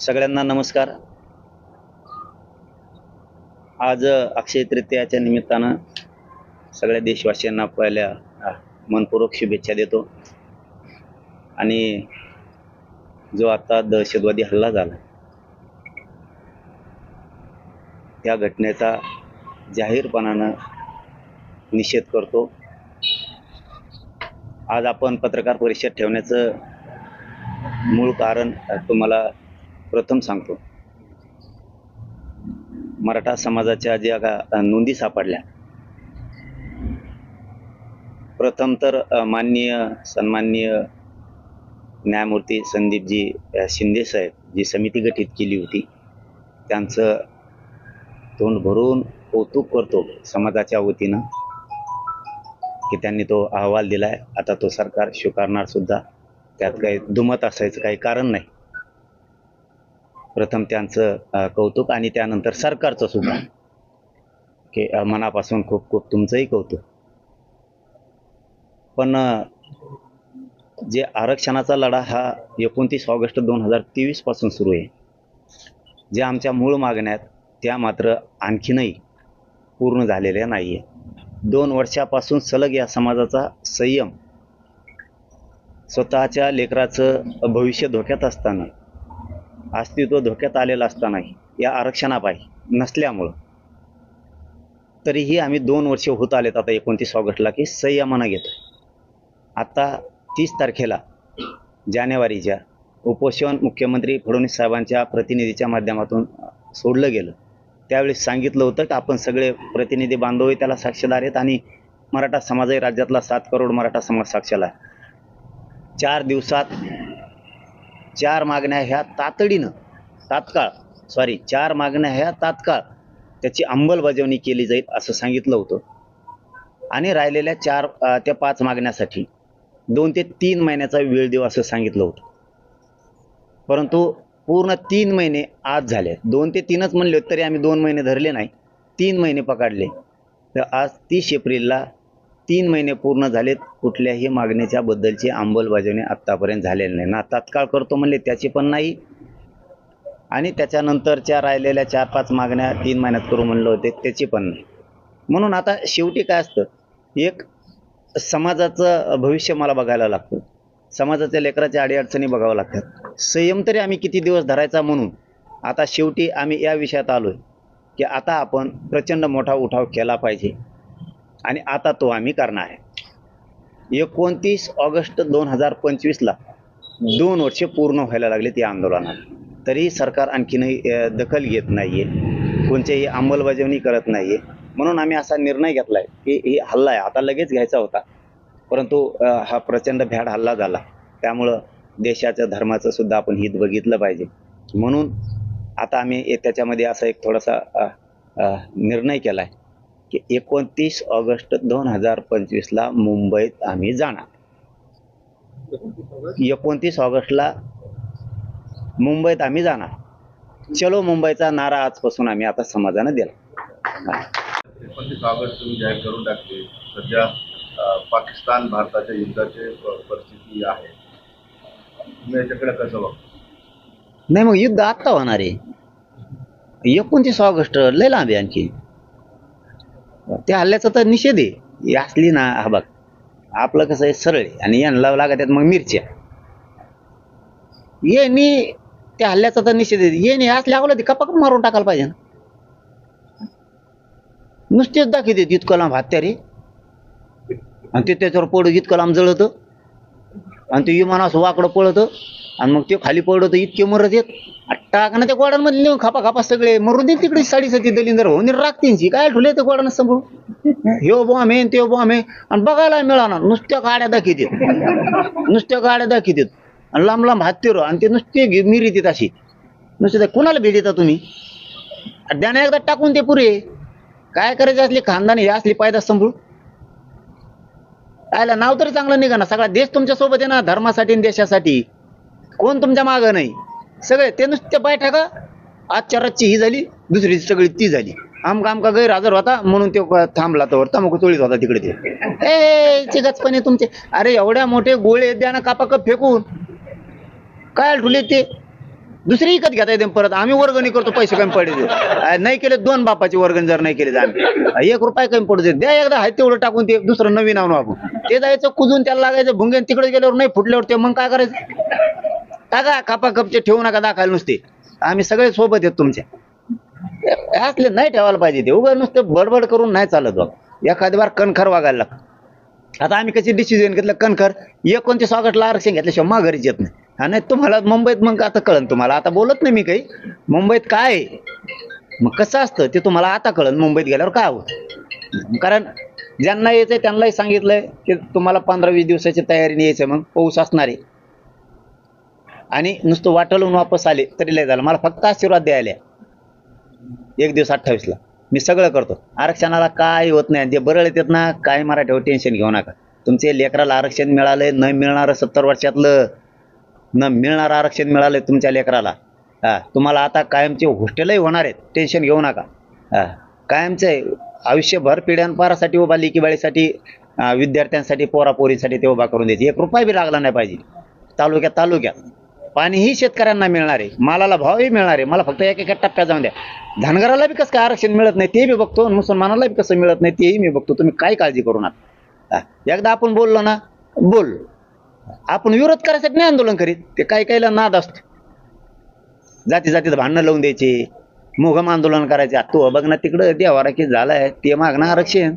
सगळ्यांना नमस्कार. आज अक्षय तृतीयाच्या निमित्तानं सगळ्या देशवासियांना पहिल्या मनपूर्वक शुभेच्छा देतो. आणि जो आता दहशतवादी हल्ला झाला या घटनेचा जाहीरपणानं निषेध करतो. आज आपण पत्रकार परिषद ठेवण्याचं मूळ कारण तुम्हाला प्रथम सांगतो. मराठा समाजाच्या ज्या का नोंदी सापडल्या प्रथम तर माननीय सन्माननीय न्यायमूर्ती संदीपजी शिंदे साहेब जी समिती गठीत केली होती त्यांचं तोंड भरून कौतुक करतो समाजाच्या वतीनं की त्यांनी तो अहवाल दिलाय. आता तो सरकार स्वीकारणार सुद्धा. त्यात काही दुमत असायचं काही कारण नाही. प्रथम त्यांचं कौतुक आणि त्यानंतर सरकारचं सुद्धा. की मनापासून खूप खूप तुमचंही कौतुक. पण जे आरक्षणाचा लढा हा एकोणतीस ऑगस्ट दोन हजार तेवीसपासून सुरू आहे. जे आमच्या मूळ मागण्यात त्या मात्र आणखीनही पूर्ण झालेल्या नाही आहे दोन वर्षापासून सलग या समाजाचा संयम स्वतःच्या लेकराचं भविष्य धोक्यात असताना अस्तित्व धोक्यात आलेलं असतानाही या आरक्षणापायी नसल्यामुळं तरीही आम्ही दोन वर्ष होत आलेत आता एकोणतीस ऑगस्टला की संयमानं घेतो आता तीस तारखेला जानेवारीच्या उपोषण मुख्यमंत्री फडणवीस साहेबांच्या प्रतिनिधीच्या माध्यमातून सोडलं गेलं. त्यावेळी सांगितलं होतं की आपण सगळे प्रतिनिधी बांधव त्याला साक्षीदार आहेत आणि मराठा समाजही राज्यातला सात करोड मराठा समाज साक्षीला आहे. चार दिवसात चार मागण्या ह्या तातडीनं तात्काळ सॉरी चार मागण्या ह्या तात्काळ त्याची अंमलबजावणी केली जाईल असं सांगितलं होतं. आणि राहिलेल्या चार त्या पाच मागण्यासाठी दोन ते तीन महिन्याचा वेळ देऊ असं सांगितलं होतं. परंतु पूर्ण तीन महिने आज झाले दोन ते तीनच म्हणले तरी आम्ही दोन महिने धरले नाही. तीन महिने पकडले. तर आज तीस एप्रिलला तीन महिने पूर्ण झालेत कुठल्याही मागणीच्या बद्दलची अंमलबजावणी आत्तापर्यंत झालेली नाही. ना तात्काळ करतो म्हणले त्याची पण नाही. आणि त्याच्यानंतरच्या राहिलेल्या चार पाच मागण्या तीन महिन्यात करू म्हणलं होते त्याची पण नाही. म्हणून आता शेवटी काय असतं एक समाजाचं भविष्य मला बघायला लागतं. समाजाच्या लेकराच्या अडीअडचणी बघावं लागतात. संयम तरी आम्ही किती दिवस धरायचा म्हणून आता शेवटी आम्ही या विषयात आलो आहे की आता आपण प्रचंड मोठा उठाव केला पाहिजे. आणि आता तो आम्ही करणार आहे. एकोणतीस ऑगस्ट दोन हजार पंचवीसला दोन वर्षे पूर्ण व्हायला लागले या आंदोलनाला तरीही सरकार आणखीनही दखल घेत नाही आहे कोणत्याही अंमलबजावणी करत नाही आहे म्हणून आम्ही असा निर्णय घेतला आहे की ही हल्ला आहे. आता लगेच घ्यायचा होता. परंतु हा प्रचंड भ्याड हल्ला झाला. त्यामुळं देशाचं धर्माचं सुद्धा आपण हित बघितलं पाहिजे. म्हणून आता आम्ही ए- त्याच्यामध्ये असा एक थोडासा निर्णय केला आहे की एकोणतीस ऑगस्ट दोन हजार पंचवीसला मुंबईत आम्ही जाणार. एकोणतीस ऑगस्टला मुंबईत आम्ही जाणार. चलो मुंबईचा नारा आजपासून आम्ही आता समाजानं दिला. एकोणतीस ऑगस्ट तुम्ही जाहीर करून टाकले. सध्या पाकिस्तान भारताच्या युद्धाची परिस्थिती आहे. तुम्ही याच्याकडे कसं बघता? नाही मग युद्ध आत्ता होणार आहे. एकोणतीस ऑगस्ट लय लांब आहे आणखी. त्या हल्ल्याचा तर निषेध आहे. असली ना हा बघ. आपलं कसं आहे सरळ आहे. आणि यांना लागत मग मिरच्या. येणी त्या हल्ल्याचा तर निषेध आहे. येणे असल्या अगोदर कपाक मारून टाकायला पाहिजे ना. नुसतेच दाखवते इतकं लांब हत्यारे. आणि ते त्याच्यावर पडू इतकं लांब जळतं. आणि ते विमान असं वाकडं पळतं. आणि मग ते खाली पडतं इतके मरत येत टाक ना त्या गोडांमध्ये नेऊन खापा खापा सगळे. मरून दे तिकडे साडीसाठी दलिंदर होऊन. राखतींची काय ठुले ते गोडानं समोर ह्यो बॉम्ब आहे ते बॉम्ब आहे. आणि बघायला मिळाणार नुसत्या गाड्या दाखवतात नुसत्या गाड्या दाखवतात आणि लांब लांब हत्तीर आणि ते नुसते मिरी देत अशी. नुसते त्या कुणाला भेट देता तुम्ही द्याने एकदा टाकून ते पुरे. काय करायचे असले खानदानी हे असली पायदा संभळू आयला नाव तरी चांगलं निघा ना. सगळा देश तुमच्यासोबत आहे ना धर्मासाठी आणि देशासाठी. कोण तुमच्या मागं नाही. सगळे ते नुसते पाय आजच्या रातची ही झाली दुसरी सगळी ती झाली. आमका आमका गैरहजर होता म्हणून तो थांबला तर तमाखू चोळीत होता तिकडे ते. ए चिगचपणे तुमचे. अरे एवढ्या मोठे गोळे द्या ना कापाकप फेकून. काय ठुले ते दुसरी विकत घेता येते परत आम्ही वर्गणी करतो पैसे कमी पडले नाही केले दोन बापाची वर्गणी जर नाही केली तर आम्ही. एक रुपये कमी पडू द्या एकदा आहे तेवढं टाकून ते दुसरं नवीन आणू आपण. ते जायचं कुजून त्याला लागायचं भुंगेन तिकडे गेल्यावर नाही फुटल्यावर ते मग काय करायचं? टाका कापा कपचे ठेवू नका दाखवायला नुसते. आम्ही सगळे सोबत आहेत तुमच्या असले नाही ठेवायला पाहिजे ते. उभं नुसते बडबड करून नाही चालत बाबा. एखादी बार कणखर वागायला लागतं. आता आम्ही कशी डिसिजन घेतलं? कणखर एकोणतीस ऑगस्टला आरक्षण घेतल्याशिवाय माघारीच येत नाही. आणि नाही तुम्हाला मुंबईत मग आता कळन तुम्हाला. आता बोलत नाही मी काही. मुंबईत काय? आहे? मग कसं असतं? ते तुम्हाला आता कळन मुंबईत गेल्यावर काय होतं? कारण ज्यांना यायचंय त्यांनाही सांगितलंय की तुम्हाला पंधरा वीस दिवसाची तयारीने यायचं मग. पाऊस असणार आहे. आणि नुसतं वाटलून वापस आले तरी लय झालं. मला फक्त आशीर्वाद द्यायला एक दिवस अठ्ठावीसला. मी सगळं करतो. आरक्षणाला काय होत नाही. जे बरळ येतात ना काय मराठीवर टेन्शन घेऊ नका. तुमचे लेकराला आरक्षण मिळालंय न मिळणारं सत्तर वर्षातलं न मिळणारं आरक्षण मिळालंय तुमच्या लेकराला. हा तुम्हाला आता कायमचे हॉस्टेलही होणार आहेत. टेन्शन घेऊ नका. हा कायमचे आयुष्यभर पिढ्यानपारासाठी उभा लेकीबाळीसाठी विद्यार्थ्यांसाठी पोरापोरीसाठी ते उभा करून द्यायची एक रुपया बी लागला नाही पाहिजे. तालुक्यात तालुक्यात. पाणीही शेतकऱ्यांना मिळणार आहे मालाला भावही मिळणार आहे मला फक्त एक एका टप्प्यात जाऊन द्या. धनगराला बी कसं काय आरक्षण मिळत नाही ते बी बघतो आणि मुसलमानाला बी कसं मिळत नाही तेही मी बघतो. तुम्ही काय काळजी करू नका. एकदा आपण बोललो ना बोल. आपण विरोध करायसाठी नाही आंदोलन करीत ते काही काहीला नाद असतो. जाती जातीत भांडणं लावून द्यायची मोघम आंदोलन करायचे तो बघ ना तिकडं देवारा की झालाय ते मागणं आरक्षण.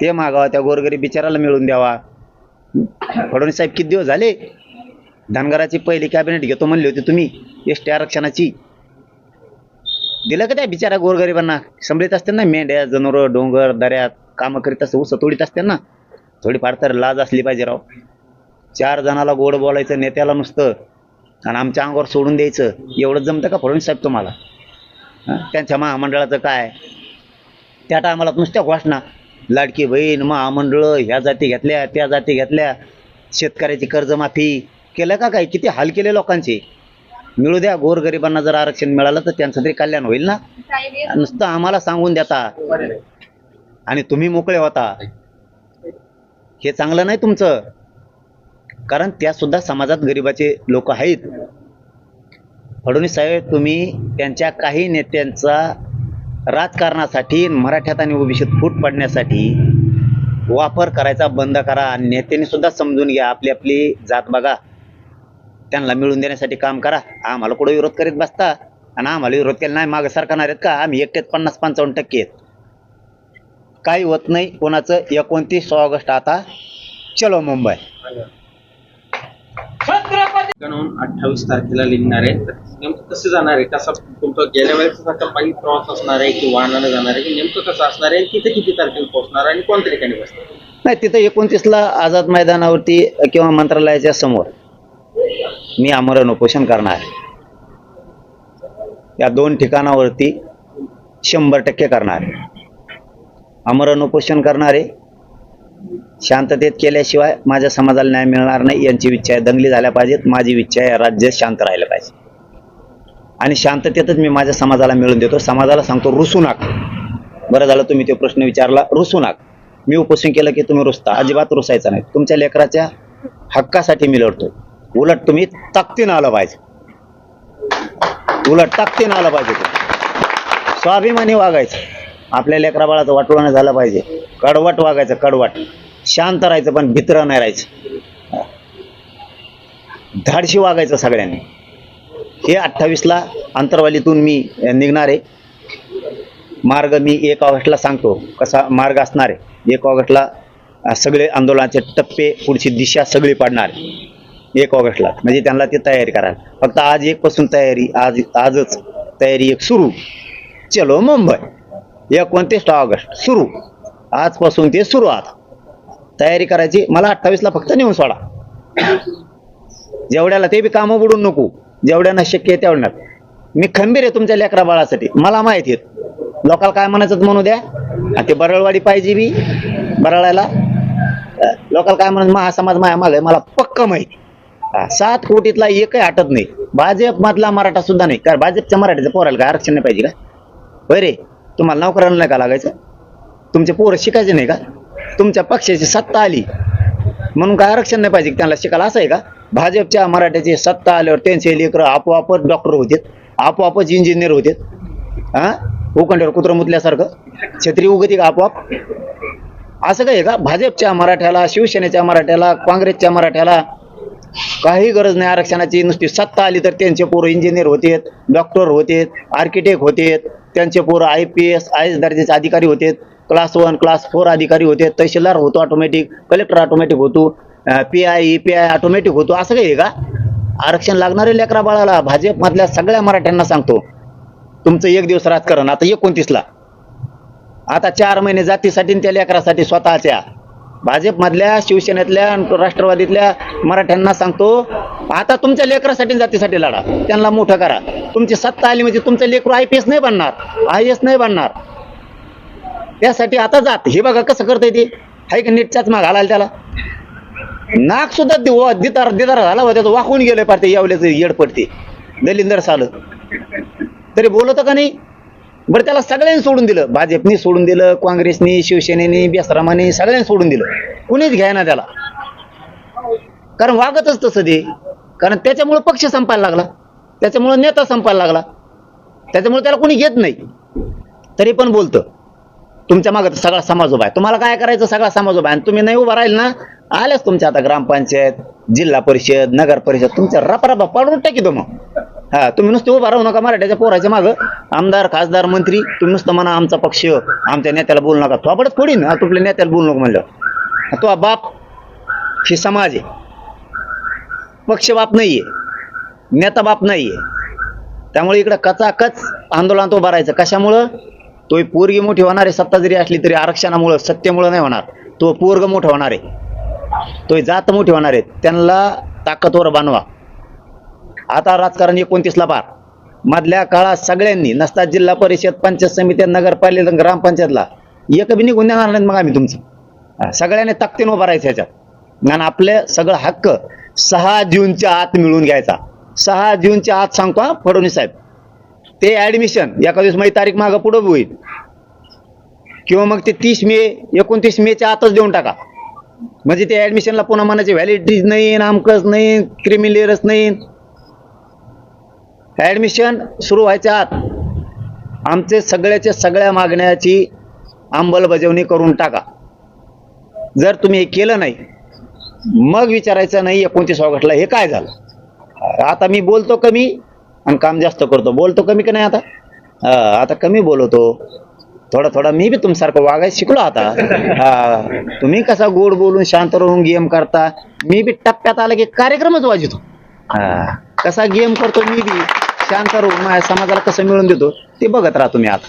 ते मागावं त्या गोरगरीब बिचाराला मिळून द्यावा. फडणवीस साहेब किती दिवस झाले धनगराची पहिली कॅबिनेट घेतो म्हणली होती तुम्ही एस टी आरक्षणाची. दिलं का त्या बिचारा गोरगरिबांना? संभळीत असते ना मेंढ्या जनावरं डोंगर दऱ्यात कामं करीत असते उस तोडीत असते ना? थोडीफार तर लाज असली पाहिजे राव. चार जणाला गोड बोलायचं नेत्याला नुसतं. आणि आमच्या अंगावर सोडून द्यायचं. एवढं जमतं का फडणवीस साहेब तुम्हाला? त्यांच्या महामंडळाचं काय? त्या टायमाला नुसत्या घोषणा. लाडकी बहीण महामंडळ ह्या जाती घेतल्या त्या जाती घेतल्या. शेतकऱ्याची कर्जमाफी केलं का काय? किती हाल केले लोकांचे? मिळू द्या गोरगरिबांना जर आरक्षण मिळालं तर त्यांचं तरी कल्याण होईल ना? नुसतं आम्हाला सांगून देता. आणि तुम्ही मोकळे होता. हे चांगलं नाही तुमचं. कारण त्या सुद्धा समाजात गरिबाचे लोक आहेत. फडणवीस साहेब तुम्ही त्यांच्या काही नेत्यांचा राजकारणासाठी मराठ्यात आणि ओबीसीत फूट पडण्यासाठी वापर करायचा बंद करा. आणि नेत्यांनी सुद्धा समजून घ्या. आपली आपली जात बघा. त्यांना मिळून देण्यासाठी काम करा. आम्हाला कुठं विरोध करीत बसता? आणि आम्हाला विरोध केला नाही मागं सरकारणार आहेत का? आम्ही एकटेच पन्नास पंचावन्न टक्के आहेत. काही होत नाही. कोणाचं? एकोणतीस ऑगस्ट आता. चलो मुंबई. अठ्ठावीस तारखेला निघणार आहे. नेमकं कसं जाणार आहे? कसा तुमचं गेल्या वेळेचा कंपनी प्रवास असणार आहे की वाहनानं जाणार आहे? की नेमकं कसं असणार आहे? तिथे किती तारखेला पोहोचणार आहे? आणि कोणत्या ठिकाणी बसणार नाही तिथं एकोणतीसला आझाद मैदानावरती किंवा मंत्रालयाच्या समोर. मी आमरण उपोषण करणार आहे. या दोन ठिकाणावरती शंभर टक्के करणार आहे. आमरण उपोषण करणारे शांततेत केल्याशिवाय माझ्या समाजाला न्याय मिळणार नाही यांची इच्छा आहे. दंगली झाल्या पाहिजेत. माझी इच्छा आहे राज्य शांत राहिलं पाहिजे. आणि शांततेतच मी माझ्या समाजाला मिळून देतो. समाजाला सांगतो रुसू नका. बरं झालं तुम्ही तो प्रश्न विचारला रुसू नका. मी उपोषण केलं की तुम्ही रुसता. अजिबात रुसायचं नाही. तुमच्या लेकराच्या हक्कासाठी मी लढतो उलट तुम्ही ताकदीनं आलं पाहिजे. उलट ताकदीनं आलं पाहिजे तुम्ही. स्वाभिमानी वागायचं. आपल्या लेकरा बाळाचं वाटवणं झालं पाहिजे. कडवट वागायचं कडवट. शांत राहायचं पण भित्र नाही राहायचं. धाडशी वागायचं सगळ्यांनी. हे अठ्ठावीसला अंतरवालीतून मी निघणार आहे. मार्ग मी एक ऑगस्टला सांगतो कसा मार्ग असणार आहे. एक ऑगस्टला सगळे आंदोलनाचे टप्पे पुढची दिशा सगळी पाडणार आहे. एक ऑगस्टला. म्हणजे त्यांना ते तयारी करायला. फक्त आज एक पासून तयारी आज आजच तयारी एक सुरू. चलो मुंबई. एकोणतीस ऑगस्ट सुरू. आजपासून ते सुरू आता. तयारी करायची. मला अठ्ठावीसला फक्त नेऊन सोडा. जेवढ्याला ते बी कामं बुडून नको. जेवढ्यांना शक्य आहे तेवढ्यात मी खंबीर आहे तुमच्या लेकरा बाळासाठी. मला माहिती आहे लोकाला काय म्हणायचं म्हणू द्या. आणि ते बरळवाडी पाहिजे बी. बरळायला लोकाला काय म्हणत महासमाज माया माग मला पक्क माहिती. सात कोटीतला एकही हटत नाही. भाजप मधला मराठा सुद्धा नाही. कारण भाजपच्या मराठीचं पोरायला काय आरक्षण नाही पाहिजे का? होय रे तुम्हाला नोकरांना नाही का लागायचं? तुमचे पोरं शिकायचे नाही का? तुमच्या पक्षाची सत्ता आली. म्हणून काय आरक्षण नाही पाहिजे? त्यांना शिकायला असं आहे का? भाजपच्या मराठ्याची सत्ता आल्यावर त्यांचे लेकरं आपोआपच डॉक्टर होते आपोआपच इंजिनियर होते हा? उकंड्यावर कुत्रं मुतल्यासारखं. छत्री उगती का आपोआप? असं काय आहे का? भाजपच्या मराठ्याला शिवसेनेच्या मराठ्याला काँग्रेसच्या मराठ्याला काही गरज नाही आरक्षणाची. नुसती सत्ता आली तर त्यांचे पोरं इंजिनियर होते डॉक्टर होते आर्किटेक्ट होते त्यांचे पोरं I P S I S दर्जाचे अधिकारी होते क्लास वन क्लास फोर अधिकारी होते तहसीलदार होतो ऑटोमॅटिक कलेक्टर ऑटोमॅटिक होतो P I E P I automatic होतो. असं काही आहे का? आरक्षण लागणारे लेकरा बाळाला भाजपमधल्या सगळ्या मराठ्यांना सांगतो तुमचं एक दिवस राजकारण आता एकोणतीसला. आता चार महिने जातीसाठी त्या लेकरासाठी स्वतःच्या. भाजपमधल्या शिवसेनेतल्या राष्ट्रवादीतल्या मराठ्यांना सांगतो आता तुमच्या लेकरासाठी जातीसाठी लढा. त्यांना मोठं करा. तुमची सत्ता आली म्हणजे तुमचं लेकरू आय पी एस नाही बनणार. आय एस नाही बनणार. त्यासाठी आता जात. हे बघा कसं करतंय ते. हाय का नीटच्याच चष्मा घालायला त्याला. नाक सुद्धा दि- व- दितार दिदार झाला होता त्याचं वाकून गेलं पार यावल्याचं येड पडते दलिंदर सालं. तरी बोलत का नाही? बरं त्याला सगळ्यांनी सोडून दिलं. भाजपनी सोडून दिलं काँग्रेसनी शिवसेनेनी बेसरामाने सगळ्यांनी सोडून दिलं. कुणीच घ्यायना त्याला. कारण वागतच तसं ते. कारण त्याच्यामुळे पक्ष संपायला लागला. त्याच्यामुळे नेता संपायला लागला. त्याच्यामुळे त्याला कोणी घेत नाही. तरी पण बोलतं तुमच्या मागं सगळा समाज उभा आहे. तुम्हाला काय करायचं? सगळा समाज उभा आहे. आणि तुम्ही नाही उभा राहील ना आल्याच तुमच्या आता ग्रामपंचायत जिल्हा परिषद नगर परिषद तुमच्या रपारपा पाडून टाकी तो मग. हा तुम्ही नुसते उभा राहू नका मराठ्याच्या पोराच्या मागं. आमदार खासदार मंत्री तुम्ही नुसतं म्हणा आमचा पक्ष आमच्या नेत्याला बोलू नका. थोपडच थोडी ना तुपल्या नेत्याला बोलू नको म्हणलं. तो बाप हे समाज आहे. पक्ष बाप नाही आहे नेता बाप आहे त्यामुळे इकडं कचाकच आंदोलन तो भरायचं कशामुळं? तो पोरगी मोठी होणार आहे. सत्ता जरी असली तरी आरक्षणामुळं सत्तेमुळं नाही होणार. तो पोरग मोठा होणार आहे. तो जात मोठी होणार आहे त्यांना ताकदवर बनवा आता राजकारण एकोणतीसला पार. मधल्या काळात सगळ्यांनी नसता जिल्हा परिषद पंचायत समित्या नगरपालिका ग्रामपंचायतला एक बी निघून देणार मग आम्ही तुमचं. सगळ्यांनी ताकदीनं उभं राहायचं ह्याच्यात. आणि आपले सगळं हक्क सहा जूनच्या आत मिळवून घ्यायचा. सहा जूनच्या आत सांगतो हा फडणवीस साहेब. ते ऍडमिशन एका दिवस माझी तारीख मागं पुढं होईल. किंवा मग ते तीस मे एकोणतीस मेच्या आतच देऊन टाका. म्हणजे ते ऍडमिशनला पुन्हा मनाची व्हॅलिडिटीज नाही आमकच नाही क्रिमिलेअरच नाही. ऍडमिशन सुरू व्हायच्या आत आमचे सगळ्याच्या सगळ्या मागण्याची अंमलबजावणी करून टाका. जर तुम्ही हे केलं नाही मग विचारायचं नाही एकोणतीस ऑगस्टला हे काय झालं? आता मी बोलतो कमी आणि काम जास्त करतो. बोलतो कमी का नाही आता? आता कमी बोलवतो थोडा थोडा मी बी तुमच्यासारखं वागायला शिकलो आता. हा तुम्ही कसा गोड बोलून शांत राहून गेम करता? मी बी टप्प्यात आला की कार्यक्रमच वाजवतो हा. कसा गेम करतो मी बी? शांत राहून माझ्या समाजाला कसं मिळून देतो ते बघत राहा तुम्ही आता.